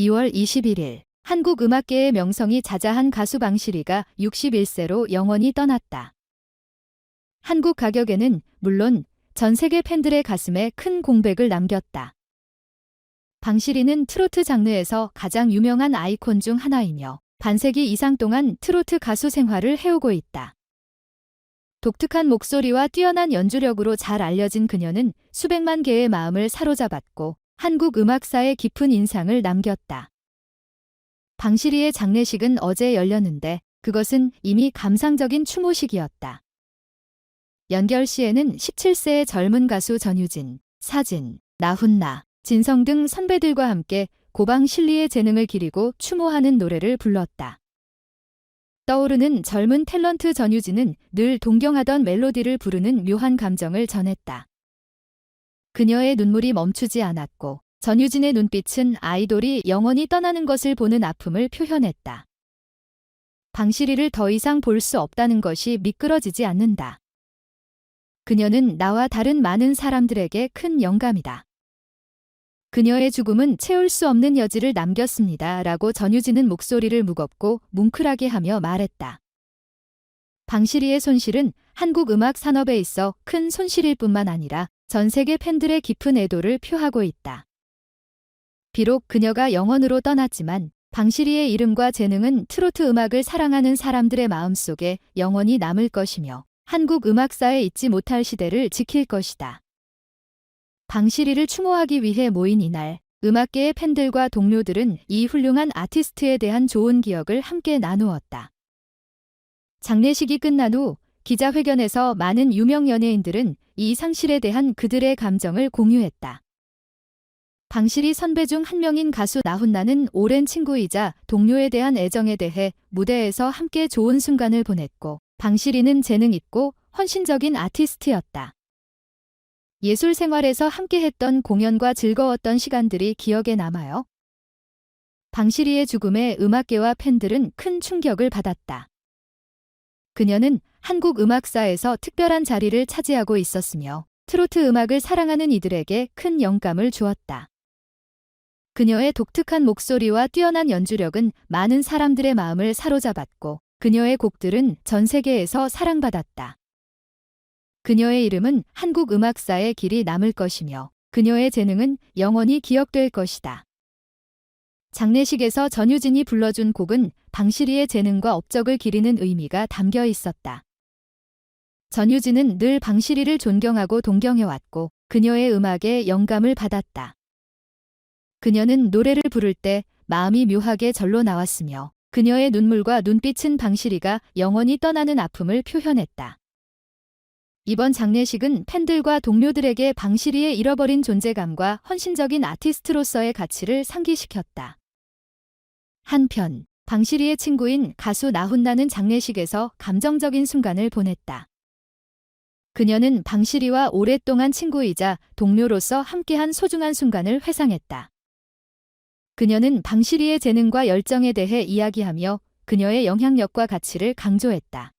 2월 21일 한국 음악계의 명성이 자자한 가수 방실이가 61세로 영원히 떠났다. 한국 가격에는 물론 전 세계 팬들의 가슴에 큰 공백을 남겼다. 방실이는 트로트 장르에서 가장 유명한 아이콘 중 하나이며 반세기 이상 동안 트로트 가수 생활을 해오고 있다. 독특한 목소리와 뛰어난 연주력으로 잘 알려진 그녀는 수백만 개의 마음을 사로잡았고 한국 음악사에 깊은 인상을 남겼다. 방실이의 장례식은 어제 열렸는데 그것은 이미 감상적인 추모식이었다. 연결 시에는 17세의 젊은 가수 전유진, 사진, 나훈나, 진성 등 선배들과 함께 고방 실리의 재능을 기리고 추모하는 노래를 불렀다. 떠오르는 젊은 탤런트 전유진은 늘 동경하던 멜로디를 부르는 묘한 감정을 전했다. 그녀의 눈물이 멈추지 않았고 전유진의 눈빛은 아이돌이 영원히 떠나는 것을 보는 아픔을 표현했다. 방실이를 더 이상 볼 수 없다는 것이 미끄러지지 않는다. 그녀는 나와 다른 많은 사람들에게 큰 영감이다. 그녀의 죽음은 채울 수 없는 여지를 남겼습니다. 라고 전유진은 목소리를 무겁고 뭉클하게 하며 말했다. 방실이의 손실은 한국 음악 산업에 있어 큰 손실일 뿐만 아니라 전 세계 팬들의 깊은 애도를 표하고 있다. 비록 그녀가 영원으로 떠났지만 방실이의 이름과 재능은 트로트 음악을 사랑하는 사람들의 마음속에 영원히 남을 것이며 한국 음악사에 잊지 못할 시대를 지킬 것이다. 방실이를 추모하기 위해 모인 이날, 음악계의 팬들과 동료들은 이 훌륭한 아티스트에 대한 좋은 기억을 함께 나누었다. 장례식이 끝난 후 기자회견에서 많은 유명 연예인들은 이 상실에 대한 그들의 감정을 공유했다. 방실이 선배 중 한 명인 가수 나훈나는 오랜 친구이자 동료에 대한 애정에 대해 무대에서 함께 좋은 순간을 보냈고, 방실이는 재능 있고 헌신적인 아티스트였다. 예술 생활에서 함께 했던 공연과 즐거웠던 시간들이 기억에 남아요. 방실이의 죽음에 음악계와 팬들은 큰 충격을 받았다. 그녀는 한국 음악사에서 특별한 자리를 차지하고 있었으며 트로트 음악을 사랑하는 이들에게 큰 영감을 주었다. 그녀의 독특한 목소리와 뛰어난 연주력은 많은 사람들의 마음을 사로잡았고 그녀의 곡들은 전 세계에서 사랑받았다. 그녀의 이름은 한국 음악사에 길이 남을 것이며 그녀의 재능은 영원히 기억될 것이다. 장례식에서 전유진이 불러준 곡은 방실이의 재능과 업적을 기리는 의미가 담겨 있었다. 전유진은 늘 방실이를 존경하고 동경해왔고 그녀의 음악에 영감을 받았다. 그녀는 노래를 부를 때 마음이 묘하게 절로 나왔으며 그녀의 눈물과 눈빛은 방실이가 영원히 떠나는 아픔을 표현했다. 이번 장례식은 팬들과 동료들에게 방실이의 잃어버린 존재감과 헌신적인 아티스트로서의 가치를 상기시켰다. 한편 방실이의 친구인 가수 나훈나는 장례식에서 감정적인 순간을 보냈다. 그녀는 방실이와 오랫동안 친구이자 동료로서 함께한 소중한 순간을 회상했다. 그녀는 방실이의 재능과 열정에 대해 이야기하며 그녀의 영향력과 가치를 강조했다.